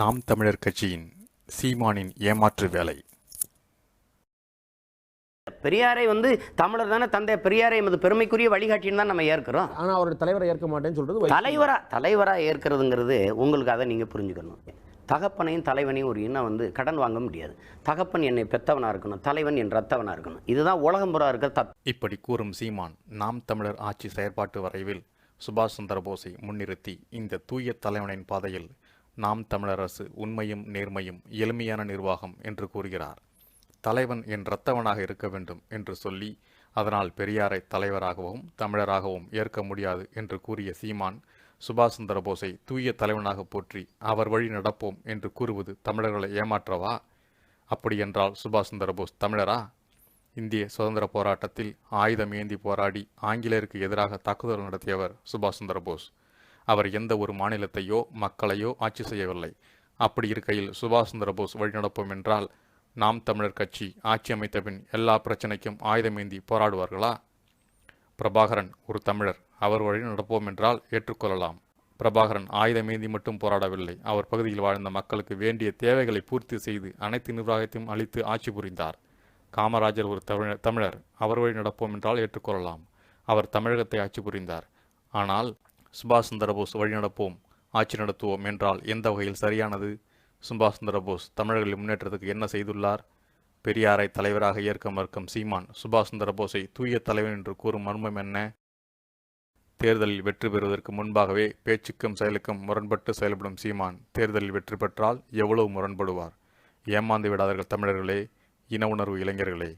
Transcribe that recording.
நாம் தமிழர் கட்சியின் சீமானின் ஏமாற்று வேலை. பெரியாரை வந்து தமிழர் தானே தந்தை பெரியாரை எமது பெருமைக்குரிய வழிகாட்டின்னு தான் நம்ம ஏற்கிறோம். ஆனா அவருடைய தலைவரை ஏற்க மாட்டேன்னு சொல்றது. தலைவரா தலைவரா ஏற்கிறதுங்கிறது உங்களுக்கு அதை நீங்க புரிஞ்சுக்கணும். தகப்பனையும் தலைவனையும் ஒரு இனம் வந்து கடன் வாங்க முடியாது. தகப்பன் என்னை பெத்தவனா இருக்கணும் தலைவன் என் ரத்தவனா இருக்கணும். இதுதான் உலகம் புறா இருக்கிற தத். இப்படி கூறும் சீமான் நாம் தமிழர் ஆட்சி செயற்பாட்டு வரைவில் சுபாஷ் சந்திர போஸை முன்னிறுத்தி இந்த தூய தலைவனின் பாதையில் நாம் தமிழர் அரசு உண்மையும் நேர்மையும் எளிமையான நிர்வாகம் என்று கூறுகிறார். தலைவன் என் இரத்தவனாக இருக்க வேண்டும் என்று சொல்லி அதனால் பெரியாரை தலைவராகவும் தமிழராகவும் ஏற்க முடியாது என்று கூறிய சீமான் சுபாஷ் சந்திர போஸை தூய தலைவனாக போற்றி அவர் வழி நடப்போம் என்று கூறுவது தமிழர்களை ஏமாற்றவா? அப்படியென்றால் சுபாஷ் சந்திர போஸ் தமிழரா? இந்திய சுதந்திர போராட்டத்தில் ஆயுதம் ஏந்தி போராடி ஆங்கிலேயருக்கு எதிராக தாக்குதல் நடத்தியவர் சுபாஷ் சந்திர போஸ். அவர் எந்த ஒரு மாநிலத்தையோ மக்களையோ ஆட்சி செய்யவில்லை. அப்படி இருக்கையில் சுபாஷ் சந்திரபோஸ் வழிநடப்போம் என்றால் நாம் தமிழர் கட்சி ஆட்சி அமைத்த பின் எல்லா பிரச்சனைக்கும் ஆயுதமேந்தி போராடுவார்களா? பிரபாகரன் ஒரு தமிழர் அவர் வழி நடப்போம் என்றால் ஏற்றுக்கொள்ளலாம். பிரபாகரன் ஆயுதமேந்தி மட்டும் போராடவில்லை. அவர் பகுதியில் வாழ்ந்த மக்களுக்கு வேண்டிய தேவைகளை பூர்த்தி செய்து அனைத்து நிர்வாகத்தையும் அளித்து ஆட்சி புரிந்தார். காமராஜர் ஒரு தமிழர் தமிழர் அவர் வழி நடப்போம் என்றால் ஏற்றுக்கொள்ளலாம். அவர் தமிழகத்தை ஆட்சி புரிந்தார். ஆனால் சுபாஷ் சந்திரபோஸ் வழிநடப்போம் ஆட்சி நடத்துவோம் என்றால் எந்த வகையில் சரியானது? சுபாஷ் சந்திரபோஸ் தமிழர்களின் முன்னேற்றத்துக்கு என்ன செய்துள்ளார்? பெரியாரை தலைவராக ஏற்க மறுக்கும் சீமான் சுபாஷ் சந்திரபோஸை தூய தலைவன் என்று கூறும் மர்மம் என்ன? தேர்தலில் வெற்றி பெறுவதற்கு முன்பாகவே பேச்சுக்கும் செயலுக்கும் முரண்பட்டு செயல்படும் சீமான் தேர்தலில் வெற்றி பெற்றால் எவ்வளவு முரண்படுவார்? ஏமாந்து விடாதீர்கள் தமிழர்களே இன உணர்வு இளைஞர்களே.